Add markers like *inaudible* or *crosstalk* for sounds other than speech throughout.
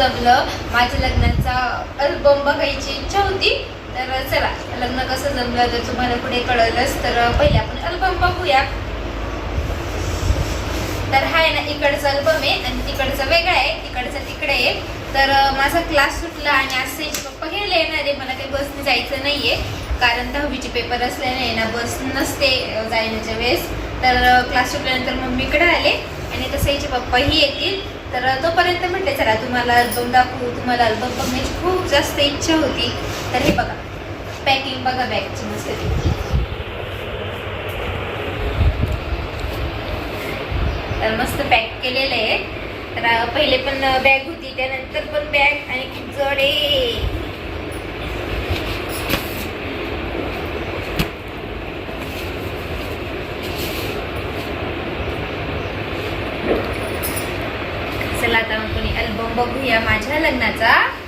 जमलं. माझ्या लग्नाचा अल्बम बघायची इच्छा होती. तर चला लग्न कसं जमलं तर तुम्हाला पुढे कळलंच तर पहिले आपण अल्बम बघूया. तर हा आहे ना इकडचा अल्बम आहे आणि तिकडचा वेगळा आहे. तिकडचा तिकडे आहे. तर माझा क्लास सुटला आणि आज पप्पा घ्यायला येणार आहे. मला काही बसने जायचं नाहीये. कारण दहावीचे पेपर असल्याने ना बस नसते जाण्याच्या वेळेस. तर क्लास सुटल्यानंतर मम्मीकडे आले. आणि तसं याचे पप्पाही येतील. तर तोपर्यंत म्हटले चला तुम्हाला अल्बम दाखवू तुम्हाला अल्बम बघण्याची खूप जास्त इच्छा होती. तर हे बघा पॅकिंग बघा बॅगची मस्त तर मस्त पॅक केलेलं आहे. तर पहिले पण बॅग होती त्यानंतर पण बॅग आणि खूप जड आहे चला आता मग कोणी अल्बम बघूया माझ्या लग्नाचा.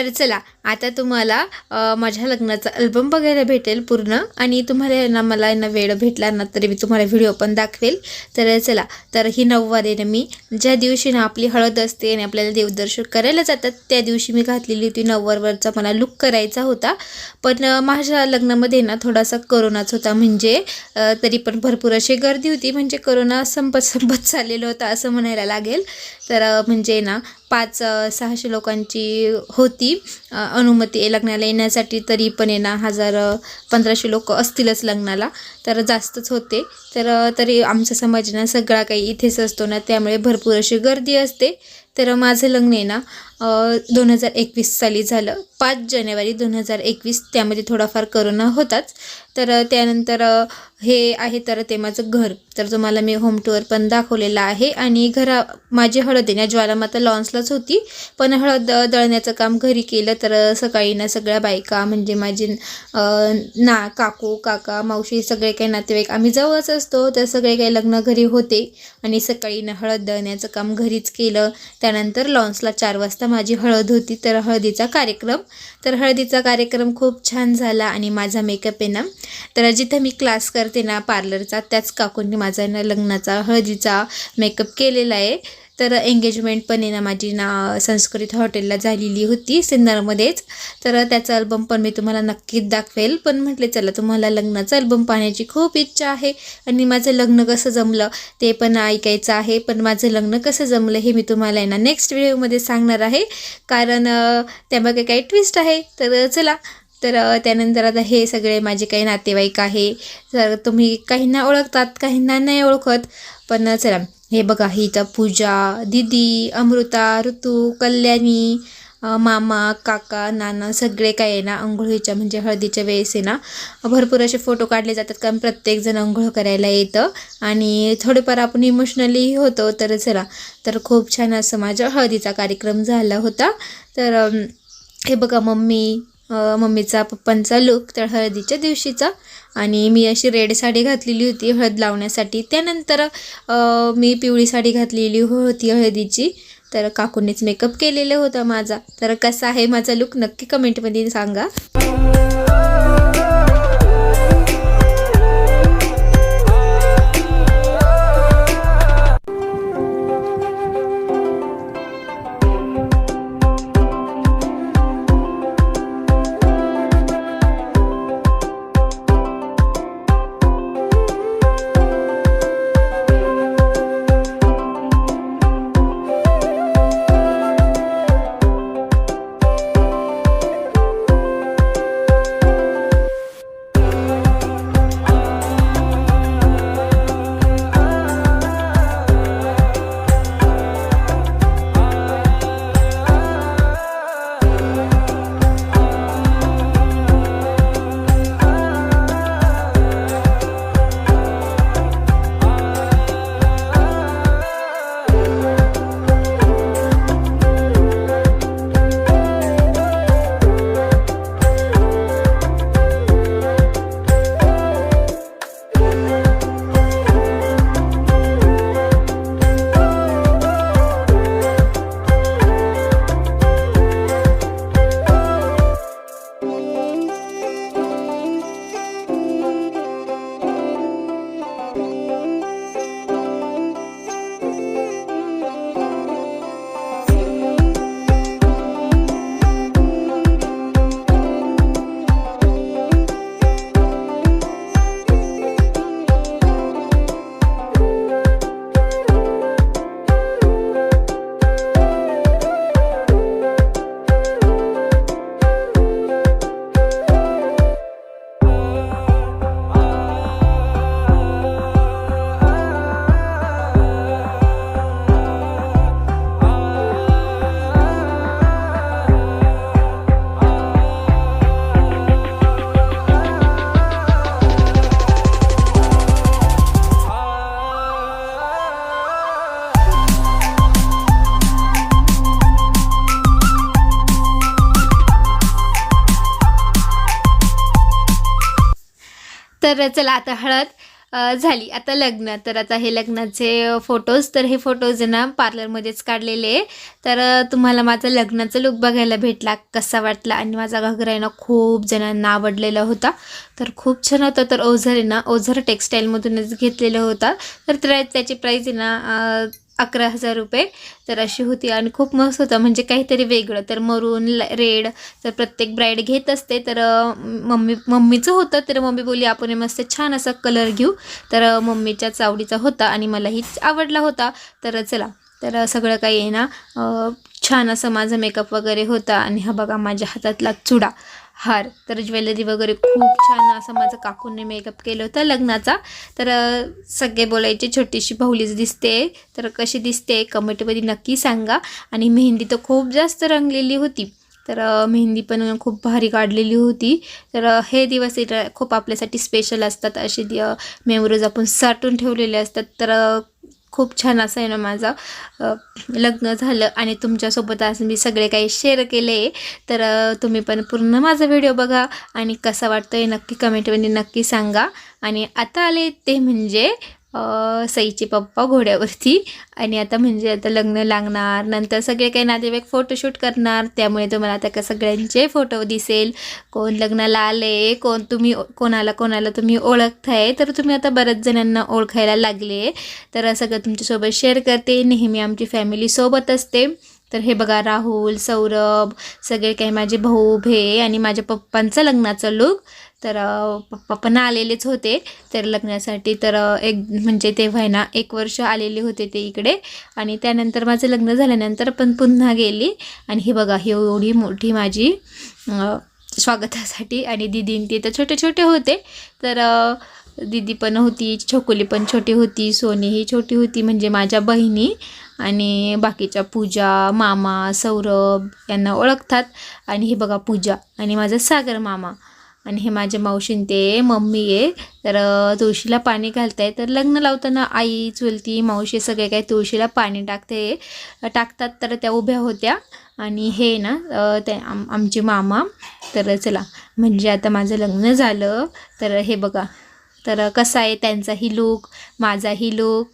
तर चला आता तुम्हाला माझ्या लग्नाचा अल्बम बघायला भेटेल पूर्ण आणि तुम्हाला ना मला ना वेळ भेटला ना तरी मी तुम्हाला व्हिडिओ पण दाखवेल. तर चला तर ही नऊवारीनं मी. ज्या दिवशी ना आपली हळद असते आणि आपल्याला देवदर्शन करायला जातात त्या दिवशी मी घातलेली होती नऊवारवरचा मला लुक करायचा होता. पण माझ्या लग्नामध्ये ना थोडासा करोनाच होता. म्हणजे तरी पण भरपूर अशी गर्दी होती. म्हणजे करोना संपत संपत चाललेलं होतं असं म्हणायला लागेल. तर म्हणजे ना पाच सहाशे लोकांची होती. अनुमती आहे लग्नाला येण्यासाठी तरी पण येणार ना हजार पंधराशे लोक असतीलच लग्नाला. तर जास्तच होते. तर तरी आमचा समाज ना सगळा काही इथेच असतो ना त्यामुळे भरपूर अशी गर्दी असते. तर माझं लग्न आहे ना दोन हजार एकवीस साली झालं. पाच जानेवारी दोन हजार एकवीस त्यामध्ये थोडाफार करोना होताच. तर त्यानंतर हे आहे तर ते माझं घर. तर तुम्हाला मी होम टूर पण दाखवलेला आहे. आणि घरा माझी हळद आहे ना ज्वालामाता लॉन्सलाच होती. पण हळद दळण्याचं काम घरी केलं तर सकाळी ना सगळ्या बायका म्हणजे माझी ना काकू काका मावशी सगळे काही नातेवाईक आम्ही जवळच असतो. तर सगळे काही लग्न घरी होते. आणि सकाळी ना हळद दळण्याचं काम घरीच केलं. त्यानंतर लॉन्सला चार वाजता माझी हळद होती तर हळदीचा कार्यक्रम. तर हळदीचा कार्यक्रम खूप छान झाला आणि माझा मेकअप आहे ना तर जिथं मी क्लास करते ना पार्लरचा त्याच काकूंनी माझा ना लग्नाचा हळदीचा मेकअप केलेला आहे. तर एंगेजमेंट पण आहे ना माझी ना संस्कृत हॉटेलला झालेली होती सिन्नरमध्येच. तर त्याचा अल्बम पण मी तुम्हाला नक्कीच दाखवेल. पण म्हटले चला तुम्हाला लग्नाचा अल्बम पाहण्याची खूप इच्छा आहे. आणि माझं लग्न कसं जमलं ते पण ऐकायचं आहे. पण माझं लग्न कसं जमलं हे मी तुम्हाला ना नेक्स्ट व्हिडिओमध्ये सांगणार आहे. कारण त्यामागे काही ट्विस्ट आहे. तर चला तर त्यानंतर आता हे सगळे माझे काही नातेवाईक आहे. तर तुम्ही काहींना ओळखतात काहींना नाही ओळखत. पण चला हे बघा ही तर पूजा दिदी अमृता ऋतू कल्याणी मामा काका नाना सगळे काय आहे ना आंघोळीच्या म्हणजे हळदीच्या वेळेस आहे ना भरपूर असे फोटो काढले जातात कारण प्रत्येकजण आंघोळ करायला येतं. आणि थोडेफार आपण इमोशनली होतो तर चला तर खूप छान असं माझ्या हळदीचा कार्यक्रम झाला होता. तर हे बघा मम्मी मम्मीचा पप्पांचा लुक तर हळदीच्या दिवशीचा. आणि मी अशी रेड साडी घातलेली होती हळद लावण्यासाठी. त्यानंतर मी पिवळी साडी घातलेली होती हळदीची. तर काकूनेच मेकअप केलेलं होतं माझा. तर कसा आहे माझा लुक नक्की कमेंटमध्ये सांगा. तर चला आता हळद झाली. आता लग्न. तर आता हे लग्नाचे फोटोज तर हे फोटोज आहे ना पार्लरमध्येच काढलेले. आहे तर तुम्हाला माझा लग्नाचा लुक बघायला भेटला कसा वाटला? आणि माझा घागरा आहे ना खूप जणांना आवडलेला होता. तर खूप छान होता. तर ओझर आहे ना ओझर टेक्स्टाईलमधूनच घेतलेला होता. तर त्याची प्राईज आहे ना अकरा हजार रुपये. तर अशी होती आणि खूप मस्त होतं. म्हणजे काहीतरी वेगळं. तर मरून रेड तर प्रत्येक ब्राईड घेत असते. तर मम्मी मम्मीचं होतं. तर मम्मी बोली आपण मस्त छान असा कलर घेऊ. तर मम्मीच्या मम्मीच्याच आवडीचा होता आणि मलाही आवडला होता. तर चला. तर सगळं काही आहे ना छान असं माझं मेकअप वगैरे होता. आणि हा बघा माझ्या हातातला चुडा. हार. तर ज्वेलरी वगैरे खूप छान असं माझं काकूने मेकअप केलं होतं लग्नाचा. तर सगळे बोलायचे छोटीशी भाऊलीच दिसते. तर कशी दिसते कमेंटमध्ये नक्की सांगा. आणि मेहंदी तर खूप जास्त रंगलेली होती. तर मेहंदी पण खूप भारी काढलेली होती. तर हे दिवस खूप आपल्यासाठी स्पेशल असतात. असे दि मेमोरीज आपण साठवून ठेवलेले असतात. तर खूप छान असं आहे ना माझं. लग्न झालं आणि तुमच्यासोबत आज मी सगळे काही शेअर केले. तर तुम्ही पण पूर्ण माझा व्हिडिओ बघा आणि कसा वाटतो आहे नक्की कमेंटमध्ये नक्की सांगा. आणि आता आले ते म्हणजे सईचे पप्पा घोड्यावरती. आणि आता म्हणजे आता लग्न लागणार नंतर सगळे काही नातेवाईक फोटोशूट करणार. त्यामुळे तुम्हाला आता का सगळ्यांचे फोटो दिसेल. कोण लग्नाला आले कोण तुम्ही कोणाला कोणाला तुम्ही ओळखताय. तर तुम्ही आता बऱ्याच जणांना ओळखायला लागले. तर सगळं तुमच्यासोबत शेअर करते. नेहमी आमची फॅमिली सोबत असते. तर हे बघा राहुल सौरभ सगळे काही माझे भाऊ भे आणि माझ्या पप्पांचं लग्नाचं लुक तर पप्पा पण आलेलेच होते. तर लग्नासाठी तर एक म्हणजे तेव्हा ना एक वर्ष आलेले होते ते इकडे. आणि त्यानंतर माझं लग्न झाल्यानंतर पण पुन्हा गेली. आणि हे बघा ही एवढी मोठी माझी स्वागतासाठी आणि दिदीन ते तर छोटे छोटे होते. तर दिदी पण होती छोकुली पण छोटी होती सोनी ही छोटी होती म्हणजे माझ्या बहिणी आणि बाकीच्या पूजा मामा सौरभ यांना ओळखतात. आणि हे बघा पूजा आणि माझा सागर मामा. आणि हे माझ्या मावशीन ते मम्मी आहे. तर तुळशीला पाणी घालताय. तर लग्न लावताना आई चुलती मावशी सगळे काही तुळशीला पाणी टाकते. टाकतात तर त्या उभ्या होत्या. आणि हे ना ते आम आमचे मामा. तर चला म्हणजे आता माझं लग्न झालं. तर हे बघा. तर कसा आहे त्यांचाही लूक माझाही लूक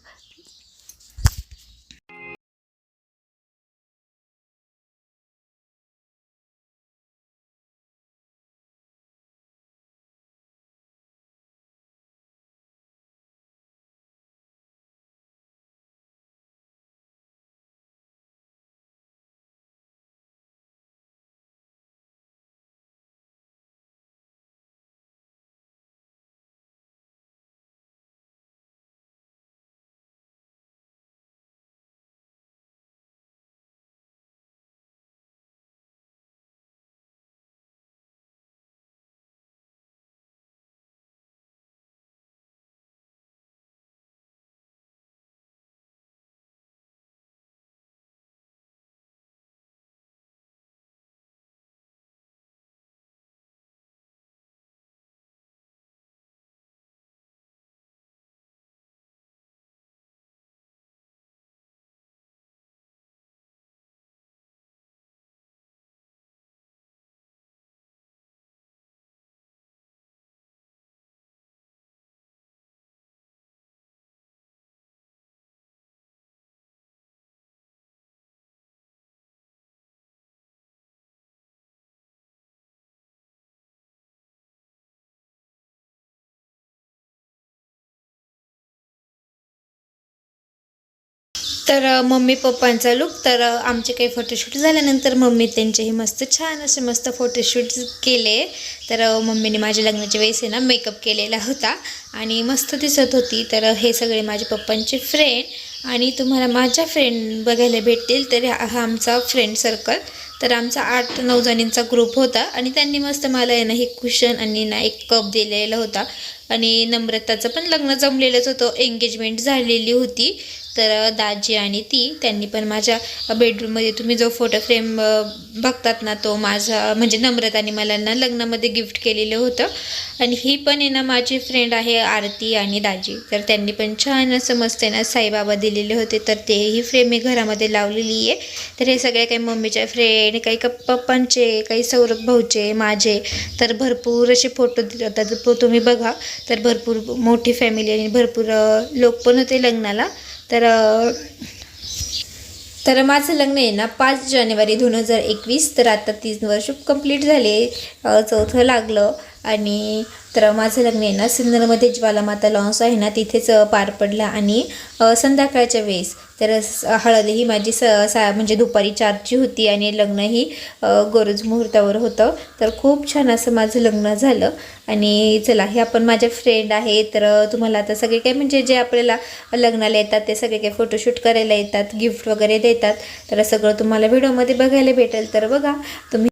तर मम्मी पप्पांचा लुक तर आमचे काही फोटोशूट झाल्यानंतर मम्मी त्यांचेही मस्त छान असे मस्त फोटोशूट केले. तर मम्मीने माझ्या लग्नाच्या वेळेस आहे ना मेकअप केलेला होता आणि मस्त दिसत होती. तर हे सगळे माझे पप्पांचे फ्रेंड आणि तुम्हाला माझ्या फ्रेंड बघायला भेटतील तर हा हा आमचा फ्रेंड सर्कल तर आमचा आठ नऊ जणींचा ग्रुप होता आणि त्यांनी मस्त मला आहे ना हे कुशन आणि ना एक कप दिलेला होता. आणि नम्रताचं पण लग्न जमलेलंच होतं. एंगेजमेंट झालेली होती. तर दाजी आणि ती त्यांनी पण माझ्या बेडरूममध्ये तुम्ही जो फोटो फ्रेम बघतात ना तो माझा म्हणजे नम्रताने मला ना लग्नामध्ये गिफ्ट केलेलं होतं. आणि ही पण आहे ना माझी फ्रेंड आहे आरती आणि दाजी. तर त्यांनी पण छान असं मस्त आहे ना साईबाबा दिलेले होते. तर तेही फ्रेम मी घरामध्ये लावलेली आहे. तर हे सगळे काही मम्मीच्या फ्रेंड काही पप्पांचे काही सौरभ भाऊचे माझे. तर भरपूर असे फोटो दिले होतात तुम्ही बघा. तर भरपूर मोठी फॅमिली आणि भरपूर लोक पण होते लग्नाला. तर तर माझं लग्न आहे ना पाच जानेवारी दोन हजार एकवीस तर आता तीन वर्ष कंप्लीट झाले चौथं लागलं. आणि तर माझं लग्न आहे ना सिन्नरमध्ये ज्वालामाता लॉन्स आहे ना तिथेच पार पडलं आणि संध्याकाळच्या वेळेस तर हळद ही माझी स सा म्हणजे दुपारी चारची होती आणि लग्नही ही गोरज मुहूर्तावर होतं. तर खूप छान असं माझं लग्न झालं आणि चला हे आपण माझ्या फ्रेंड आहे तर तुम्हाला आता सगळे काही म्हणजे जे आपल्याला लग्नाला येतात ते सगळे काही फोटोशूट करायला येतात गिफ्ट वगैरे देतात तर सगळं तुम्हाला व्हिडिओमध्ये बघायला भेटेल. तर बघा तुम्ही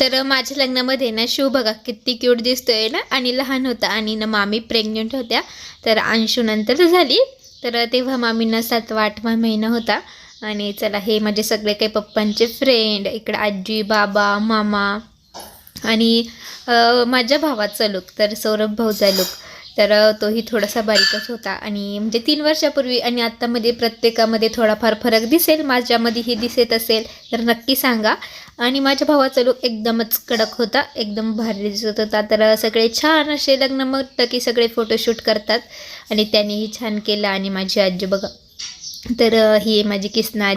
तर माझ्या लग्नामध्ये ना शिव बघा किती क्यूट दिसतोय ना. आणि लहान होता आणि ना मामी प्रेग्नंट होत्या. तर अंशू नंतर झाली. तर तेव्हा मामींना सातवा आठवा महिना होता. आणि चला हे माझे सगळे काही पप्पांचे फ्रेंड इकडे आजी बाबा मामा आणि माझ्या भावाचा लुक तर सौरभ भाऊचा लुक तर तोही थोडासा बारीकच होता. आणि म्हणजे तीन वर्षापूर्वी आणि आत्तामध्ये प्रत्येकामध्ये थोडाफार फरक दिसेल. माझ्यामध्येही दिसत असेल. तर नक्की सांगा. आणि माझ्या भावाचा लुक एकदमच कडक होता एकदम भारी दिसत होता. तर सगळे छान असे लग्न म्हटलं की सगळे फोटोशूट करतात. आणि त्यांनीही छान केलं. आणि माझी आजी बघा. तर ही माझी किसना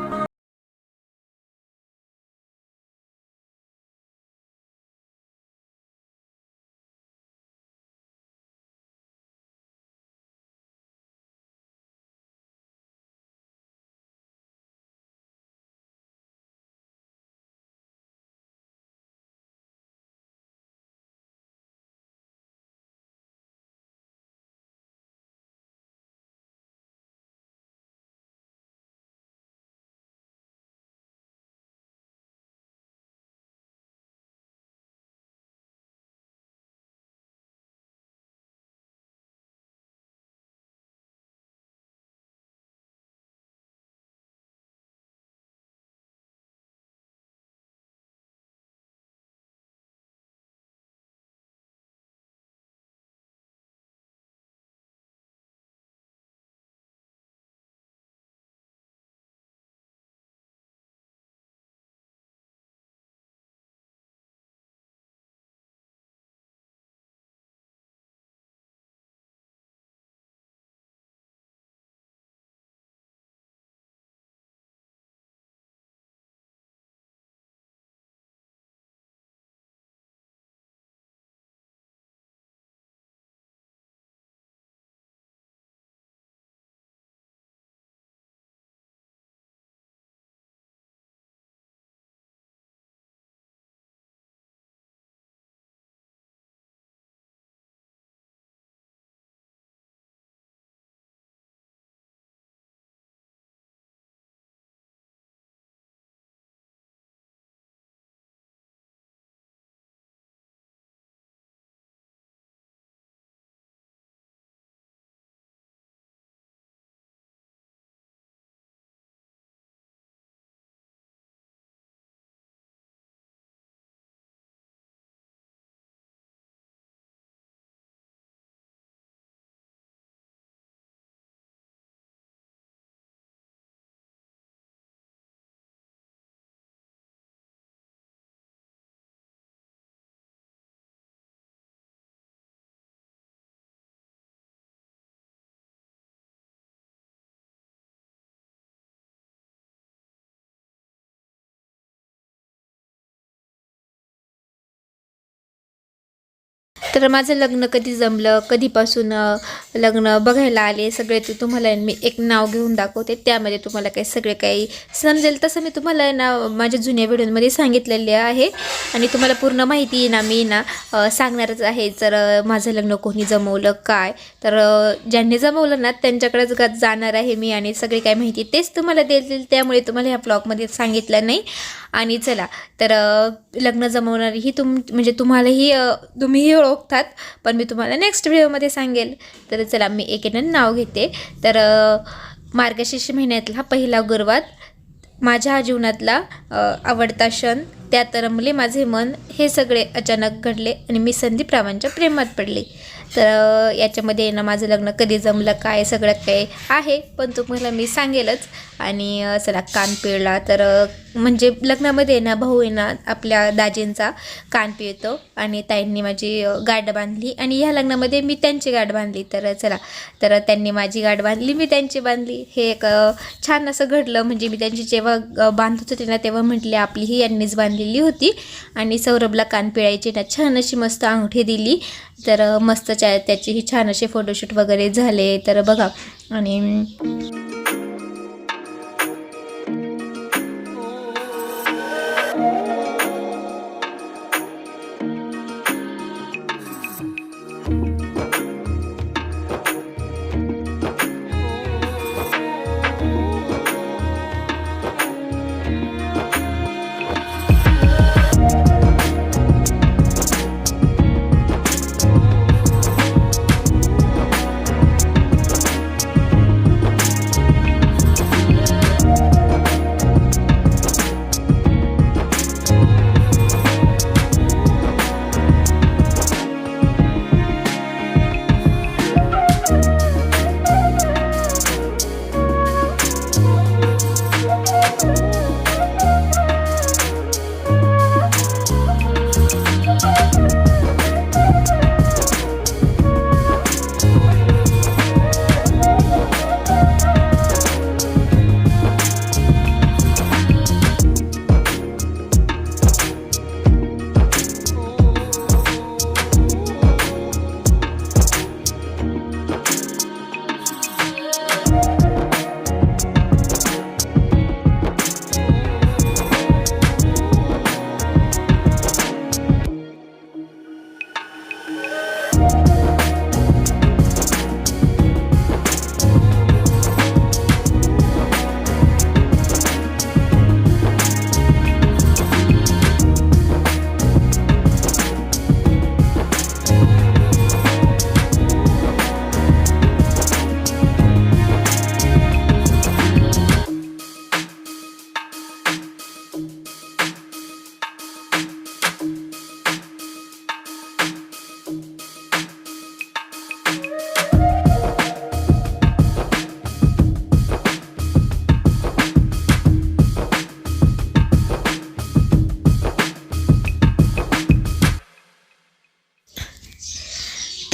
तर माझं लग्न कधी जमलं कधीपासून लग्न बघायला आले सगळे ते तुम्हाला मी एक नाव घेऊन दाखवते. त्यामध्ये तुम्हाला काही सगळे काही समजेल. तसं मी तुम्हाला ना माझ्या जुन्या व्हिडिओमध्ये सांगितलेले आहे. आणि तुम्हाला पूर्ण माहिती आहे ना मी ना सांगणारच आहे जर माझं लग्न कोणी जमवलं काय? तर ज्यांनी जमवलं ना त्यांच्याकडेच जाणार आहे मी आणि सगळी काय माहिती तेच तुम्हाला देतील. त्यामुळे तुम्हाला ह्या ब्लॉगमध्ये सांगितलं नाही. आणि चला तर लग्न जमवणारी ही तुम म्हणजे तुम्हालाही तुम्हीही ओळखतात पण मी तुम्हाला नेक्स्ट व्हिडिओमध्ये सांगेल. तर चला मी एकेनं नाव घेते. तर मार्गशीर्ष महिन्यातला हा पहिला गुरुवार माझ्या जीवनातला आवडता क्षण त्यात रमले माझे मन हे सगळे अचानक घडले आणि मी संदीप रावांच्या प्रेमात पडले. तर याच्यामध्ये ना माझं लग्न कधी जमलं काय सगळं काय आहे पण तुम्हाला मी सांगेलच. आणि चला कान पिळला तर म्हणजे लग्नामध्ये ना भाऊ आहे ना आपल्या दाजींचा कान पिळतो आणि ताईंनी माझी गाठ बांधली आणि ह्या लग्नामध्ये मी त्यांची गाठ बांधली. तर चला तर त्यांनी माझी गाठ बांधली मी त्यांची बांधली. हे एक छान असं घडलं म्हणजे मी त्यांची जेव्हा जेव्हा बांधत होते ना तेव्हा म्हटले आपली ही यांनीच बांधलेली होती. आणि सौरभला कान पिळायची ना छान अशी मस्त अंगठी दिली. तर मस्त च्या त्याचेही छान असे फोटोशूट वगैरे झाले. तर बघा. आणि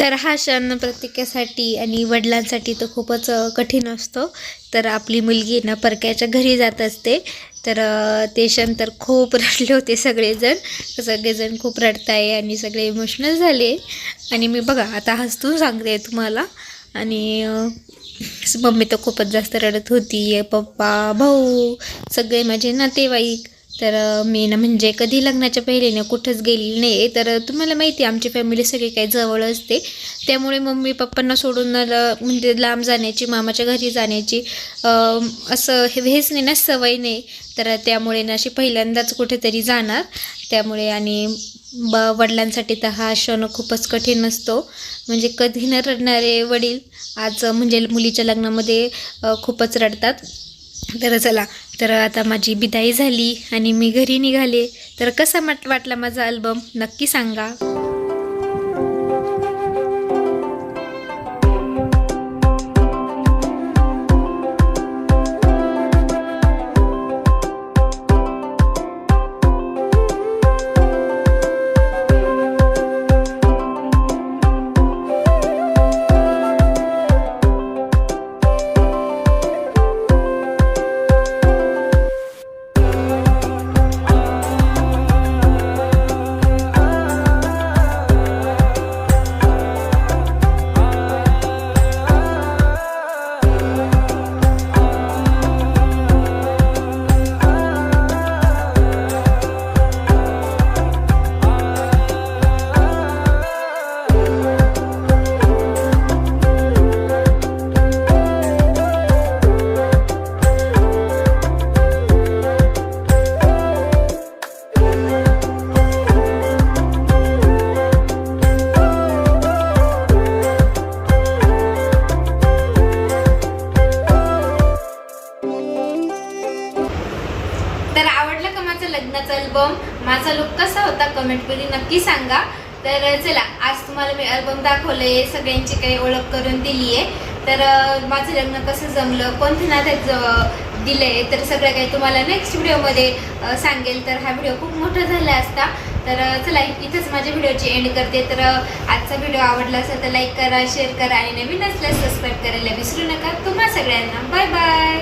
तर हा क्षण प्रत्येकासाठी आणि वडिलांसाठी तर खूपच कठीण असतो. तर आपली मुलगी ना परक्याच्या घरी जात असते. तर ते क्षण तर खूप *laughs* रडले होते सगळेजण. सगळेजण खूप रडताय आणि सगळे इमोशनल झाले. आणि मी बघा आता हसतून सांगते तुम्हाला. आणि मम्मी तर खूपच जास्त रडत होती. पप्पा भाऊ सगळे माझे नातेवाईक. तर मी ना म्हणजे कधी लग्नाच्या पहिले ना कुठंच गेलेली नाही तर तुम्हाला माहिती आहे आमची फॅमिली सगळी काही जवळ असते. त्यामुळे मम्मी पप्पांना सोडून म्हणजे लांब जाण्याची मामाच्या घरी जाण्याची असं हे हेच नाही ना सवय नाही. तर त्यामुळे ना अशी पहिल्यांदाच कुठेतरी जाणार. त्यामुळे आणि ब वडिलांसाठी तर हा क्षण खूपच कठीण असतो. म्हणजे कधी न रडणारे वडील आज म्हणजे मुलीच्या लग्नामध्ये खूपच रडतात. तर चला तर आता माझी बिदाई झाली आणि मी घरी निघाले. तर कसा वाटला माझा अल्बम नक्की सांगा. चला आज तुम्हाला मी अल्बम दाखवले सगळ्यांची काही ओळख करून दिली आहे तर माझं लग्न कसं जमलं कोणत्या नात्यात आहे तर सगळं काही तुम्हाला नेक्स्ट व्हिडिओमध्ये सांगेल. तर हा व्हिडिओ खूप मोठा झाला असता. तर चला इथंच माझ्या व्हिडिओची एंड करते. तर आजचा व्हिडिओ आवडला असेल तर लाईक करा शेअर करा आणि नवीन असल्यास सबस्क्राईब करायला विसरू नका. तुम्हा सगळ्यांना बाय बाय